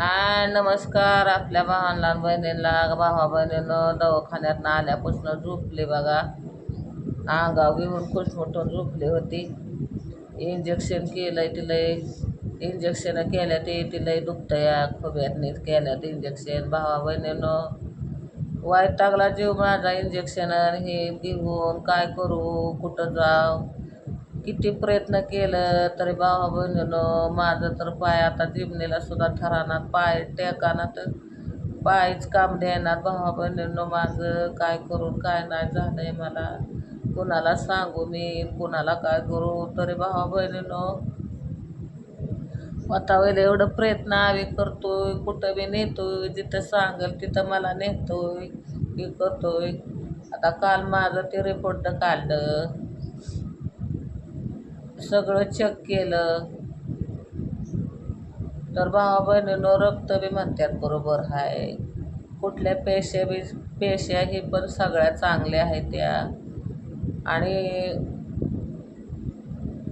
हाय नमस्कार आपल्या भावांना बहिणींना भावा बहिणीनं दवाखान्यात आल्यापासून झोपले बघा. अंगाव घेऊन खुशमटून झोपली होती. इंजेक्शन केलंय तिला. इंजेक्शन केल्या ते तिला दुखतं या खोब्यात केल्यात इंजेक्शन भावा बहिणीनं वाईट टाकला जीव माझा इंजेक्शन हे घेऊन काय करू? कुठं जाऊ? किती प्रयत्न केलं तरी भावा बहिणीनं माझं तर पाय आता जिबनीला सुद्धा ठरानात. पाय टेकाना तर पायच काम देणार भावा बहिणीनं माझं काय करून काय नाही झालंय मला. कुणाला सांगू मी कुणाला काय करू? तरी भावा बहिणीनं आता वेळेला एवढं प्रयत्न आम्ही करतोय. कुठं मी नेतोय जिथं सांगेल तिथं मला नेतोय. हे करतोय. आता काल माझं ते रिपोर्ट काढलं. सगळं चेक केलं. तर भावा बहिणीनं रक्त बी म्हणतात बरोबर आहे कुठल्या पेशा बी पेशा ही पण सगळ्या चांगल्या आहेत त्या. आणि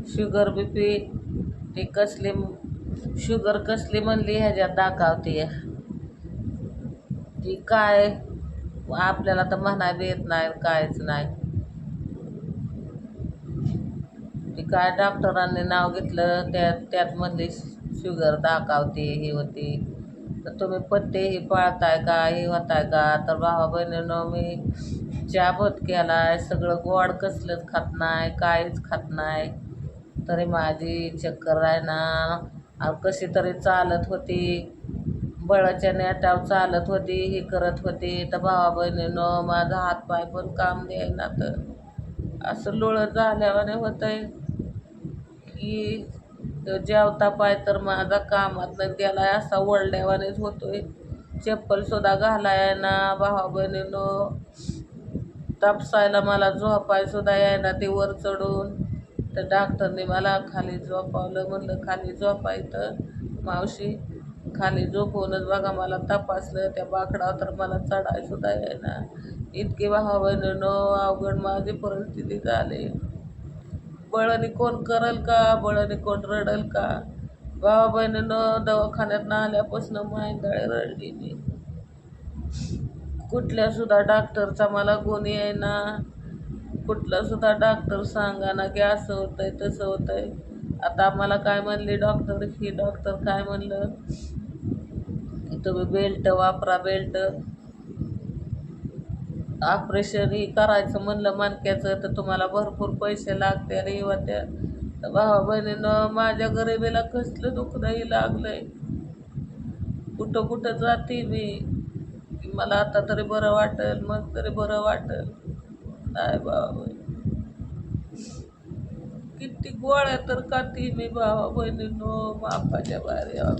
शुगर बी पी ती कसली शुगर कसली म्हणली ह्याच्यात दाखवते. ती काय आपल्याला तर म्हणाय येत नाही कायच नाही. ती काय डॉक्टरांनी नाव घेतलं त्यात त्यात शुगर दाखावते हे होते. तर तुम्ही पत्ते हे पाळताय का हे होताय का? तर भावा बहिणीनं मी चहा बंद केला आहे सगळं गोड कसलंच खात नाही काहीच खात नाही. तरी माझी चक्कर आहे ना. कशी तरी चालत होती. बळाच्या नेटावर चालत होती हे करत होती. तर भावा बहिणीनं माझा हातपाय पण काम द्यायला तर. असं लोळत झाल्यावर होतं आहे की तो जेवता पाय तर माझा कामातनं गेलाय असा वळल्यावानेच होतोय. चप्पलसुद्धा घालाय ना भावा बहिणीनं तापसायला मला झोपायसुद्धा यायना ते वर चढून. तर डॉक्टरने मला खाली झोपावलं म्हणलं खाली झोपायचं मावशी. खाली झोपवूनच बघा मला तपासलं त्या बाकडावर तर मला चढायसुद्धा यायना इतकी भावा बहिणीनं अवघड माझी परिस्थिती झाली. बळाने कोण करल का? बळाने कोण रडल का? भावा बहिणीनं दवाखान्यात आल्यापासून मायंदाळे रडली मी. कुठल्या सुद्धा डॉक्टरचा मला गुण ना कुठला सुद्धा डॉक्टर सांगा ना की असं होतंय तसं होतंय. आता आम्हाला काय म्हणले डॉक्टर? ही डॉक्टर काय म्हणलं? तुम्ही बेल्ट वापरा बेल्ट. ऑपरेशन ही करायचं म्हणलं मानक्याचं तर तुम्हाला भरपूर पैसे लागते आणि त्या तर भावा बहिणीनं माझ्या गरिबीला कसलं दुखणंही लागलंय. कुठं कुठं जाते मी. मला आता तरी बरं वाटेल मग तरी बरं वाटेल. नाही भावा. बहिणी किती गोळ्या तर काती मी भावा बहिणीनं मापाच्या बाहेर यावं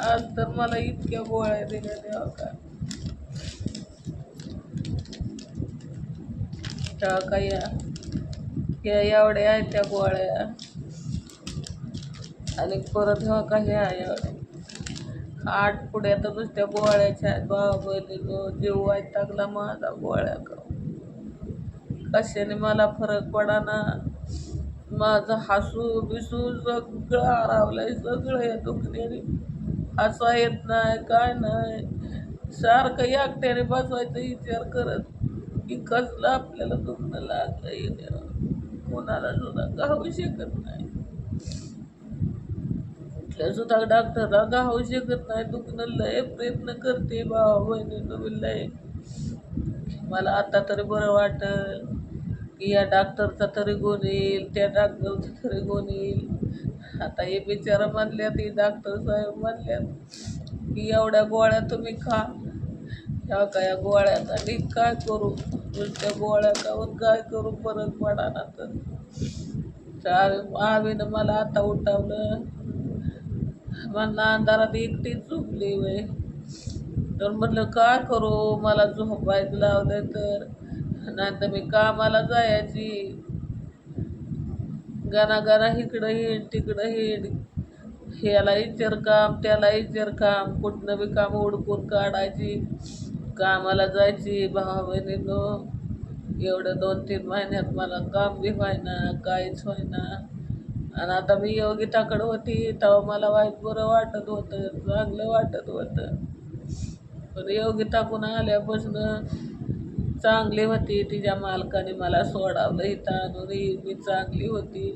आज तर मला इतक्या गोळ्या दिल्या देवा का. त्या काही या एवढ्या आहेत त्या गोळ्या. आणि परत ह्या काही आहे. एवढ्या आठ पुढ्या तर नुसत्या गोळ्याच्या आहेत. बाबा जीव वाईट टाकला माझा गोळ्या का कशाने मला फरक पडा ना माझं हसू बिसू सगळं हरावलंय सगळं या दुखण्याने. हसा येत नाही काय नाही. सारखं एकट्याने बसवायचं विचार करत की कसलं आपल्याला दुखणं लागलं देवा. कोणाला सुद्धा गाऊ शकत नाही. कुठल्या सुद्धा डॉक्टरला गाऊ शकत नाही दुखणं लय प्रयत्न करते भावा बहिणी लय मला आता तरी बरं वाटल की या डॉक्टरचा तरी गुण येईल त्या डॉक्टरचा तरी गुण येईल. आता हे बिचारा म्हणल्यात हे डॉक्टर साहेब म्हणल्यात की एवढ्या गोळ्या तुम्ही खा. ह्या काय या गोळ्या आणि काय करू? नुसत्या गोळ्या खाऊन काय करू फरक पडा ना तर? तर आवीनं मला आता उठावलं. मला अंधारात एकटीच झोपली वय. तर म्हटलं काय करू? मला झोपायचं लावलं तर. नाहीतर मी कामाला जायची. गाणा गाणा इकडं हिंड तिकडं हिंड ह्याला इचर काम त्याला इचर काम. कुठनं बी काम उडकून काढायची. कामाला जायची भावा बहिणीनो एवढं दोन तीन महिन्यात मला काम बी व्हायना काहीच व्हायना. आणि आता मी योगिताकडं होती तेव्हा मला वाईट बरं वाटत होतं चांगलं वाटत होतं. पण योगिताकडून आल्यापासून चांगली होती तिच्या मालकाने मला सोडावलं इथं आणून. ही मी चांगली होती.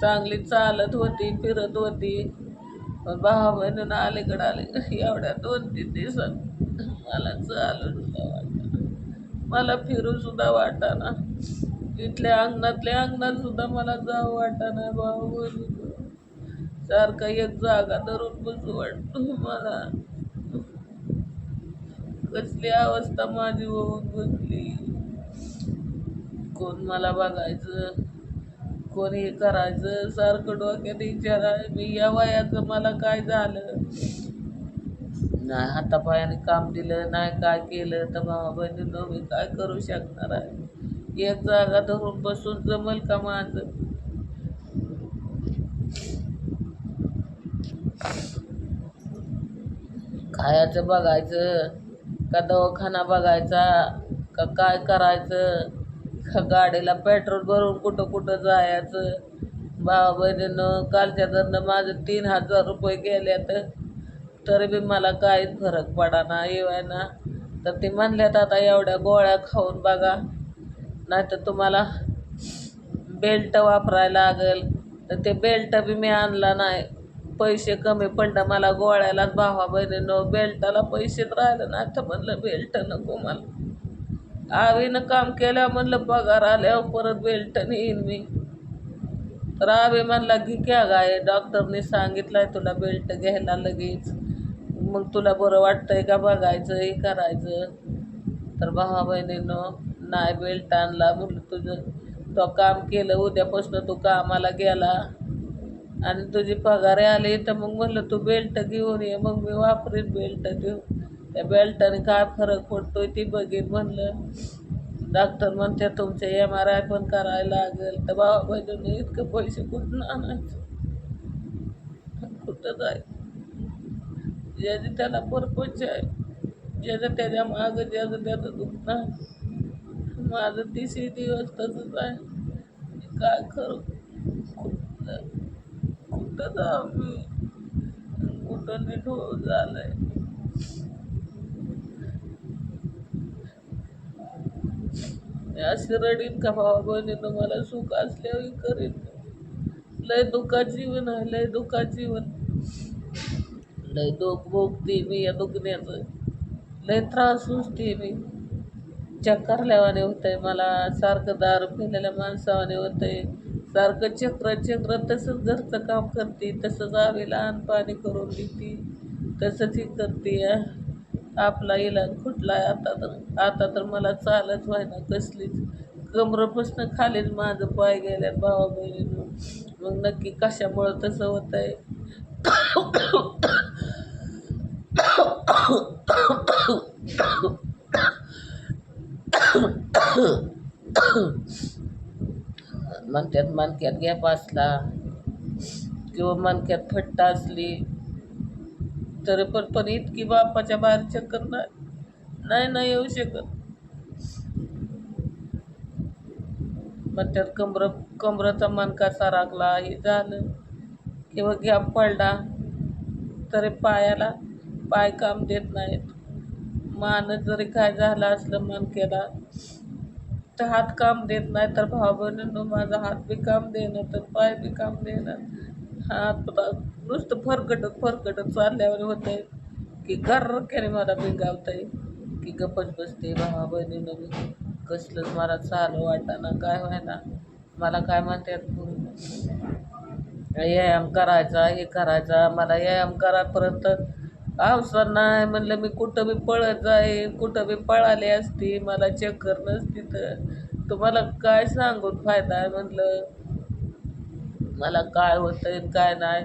चांगली चालत होती फिरत होती. पण भावा बहिणीनं अलीकडं आले एवढ्या दोन तीन दिवसात मला चालून सुद्धा मला फिरू सुद्धा वाटाना. इथल्या अंगणातल्या अंगणात सुद्धा मला जाऊ वाटाना भाऊ. सारखा एक जागा धरून बसू वाटतो मला. कसली अवस्था माझी होऊन बसली. कोण मला बघायचं? कोण हे करायचं? सारखं डोक्यात विचारा मी या वयाचं मला काय झालं? नाही हातापायाने काम दिलं नाही काय केलं तर भावा बहिणीनं मी काय करू शकणार आहे? एक जागा धरून बसून जमल का माझं? खायचं बघायचं का दवाखाना बघायचा का काय करायचं का गाडीला पेट्रोल भरून कुठं कुठं जायचं? भावा बहिणीनं कालच्या धरणं माझं तीन हजार रुपये गेले तर तरी बी मला काहीच फरक पडाना येवायना. तर ते म्हणल्यात आता एवढ्या गोळ्या खाऊन बघा. नाही तर तुम्हाला बेल्ट वापरायला लागेल. तर ते बेल्ट बी मी आणला नाही. पैसे कमी पडलं मला गोळ्यालाच भावा बहिणीनं बेल्टाला पैसेच राहिलं नाही. तर म्हणलं बेल्ट नको मला. आवीनं काम केलं म्हणलं पगार आल्यावर परत बेल्टने येईन मी. तर आवे म्हणला की क्या गाय डॉक्टरने सांगितलंय तुला बेल्ट घ्यायला लगेच. मग तुला बरं वाटतंय का बघायचं हे करायचं? तर भावा बहिणीनं नाही बेल्ट आणला. म्हणलं तुझं तो काम केलं उद्यापासून तू कामाला गेला. आणि तुझी पगारे आली तर मग म्हणलं तू बेल्ट घेऊन ये मग मी वापरेन बेल्ट देऊ त्या बेल्टाने काय फरक पडतोय ती बघेन म्हणलं. डॉक्टर म्हणते तुमचे एम आर आय पण करायला लागेल. तर बाबा बहिणीने इतकं पैसे कुठून आणायचं? कुठं जायचं? ज्याचे त्याला परपंच आहे ज्याचं त्याच्या मागं ज्याचं त्याचं दुखणं माझं तिसरी दिवस तसंच आहे. काय करू? कुठं कुठं जाऊ मी? कुठं नीट हो आहे मी अशी रडीन का भावा बहिणीनं मला सुख असल्यावर करीन. लय दुःखात जीवन आहे लय दुःखात जीवन. लय दुःख भोगते मी या दुखण्याचं. लय त्रास सुचते मी. चक्करल्यावाने होत आहे मला सारखं दारू पिलेल्या माणसावाने आहे सारखं चक्र चक्र तसंच घरचं काम करते तसंच आवी लहान पाणी करून देते तसंच ही करते आपला इलाज कुठला आहे आता तर आता तर मला चालच व्हायना कसलीच कमरपासून खालीच माझं पाय गेल्या भावा बहिणीनं. मग नक्की कशामुळं तसं होत आहे मणक्यात मणक्यात गॅप असला किंवा मणक्यात फट्टा असली तर पण पण इतकी बापाच्या बाहेर चक्कर नाही नाही नाही येऊ शकत. मग त्यात कमर कमराचा कसा राखला हे झालं. किंवा गॅप पडला तरी पायाला पाय काम देत नाहीत. मान जरी काय झालं असलं मणक्याला तर हात काम देत नाही तर भाऊ बहिणीनं माझा हात बी काम देणं तर पाय बी काम देणं हात नुसतं फरकटत फरकटत चालल्यावर होत आहे की गर्रक्याने मला बिंगावत की गपच बसते भावा बहिणीनं नवीन कसलंच मला चालू वाटाना काय व्हायना. मला काय म्हणतात व्यायाम करायचा हे करायचा मला व्यायाम करापर्यंत अवसर नाही. म्हणलं मी कुठं बी पळत जाय कुठं बी पळाले असते मला चक्कर नसती तर तुम्हाला काय सांगून फायदा आहे? म्हणलं मला काय होतंय काय नाही.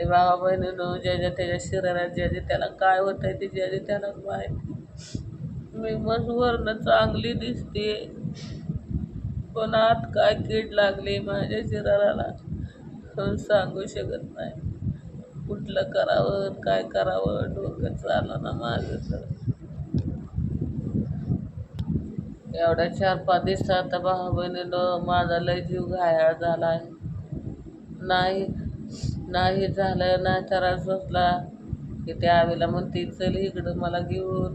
ते भावा बहिणीनं ज्याच्या त्याच्या शरीरात ज्याच्या त्याला काय होतंय ते ज्याच्या त्याला माहिती. मी मग वर्ण चांगली दिसते. पण आत काय कीड लागली माझ्या शरीराला? पण सांगू शकत नाही. कुठलं करावं काय करावं? डोकं चालं ना माझं तर एवढ्या चार पाच दिवसात भावा बहिणीनं माझा लय जीव घायाळ झाला आहे नाही नाही झालं नाही त्रास बसला. की त्या आवीला म्हणते चल इकडं मला घेऊन.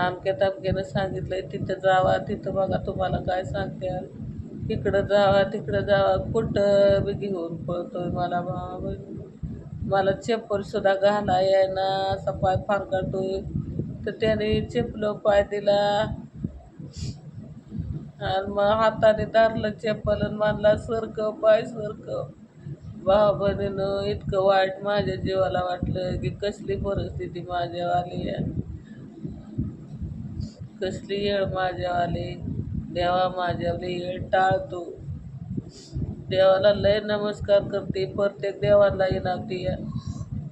आमक्या तामक्यानं सांगितलंय तिथं जावा तिथं बघा तुम्हाला काय सांगत्याल इकडं जावा तिकडं जावा कुठं बी घेऊन पळतोय मला बाबा. मला चप्पलसुद्धा घाला ना असा पाय फारकाटोय तर त्याने चपलं पाय दिला. आणि मग हाताने धरलं चप्पल आणि मानला सरकव पाय सरकव भावाबहिणीनं इतकं वाईट माझ्या जीवाला वाटलं की कसली परिस्थिती माझ्यावाली आहे. कसली येळ माझ्यावाली. देवा माझ्यावाली येळ टाळतो. देवाला लय नमस्कार करते. प्रत्येक देवाला विनवते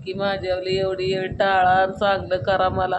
की माझ्यावाली एवढी येळ टाळा आणि चांगलं करा मला.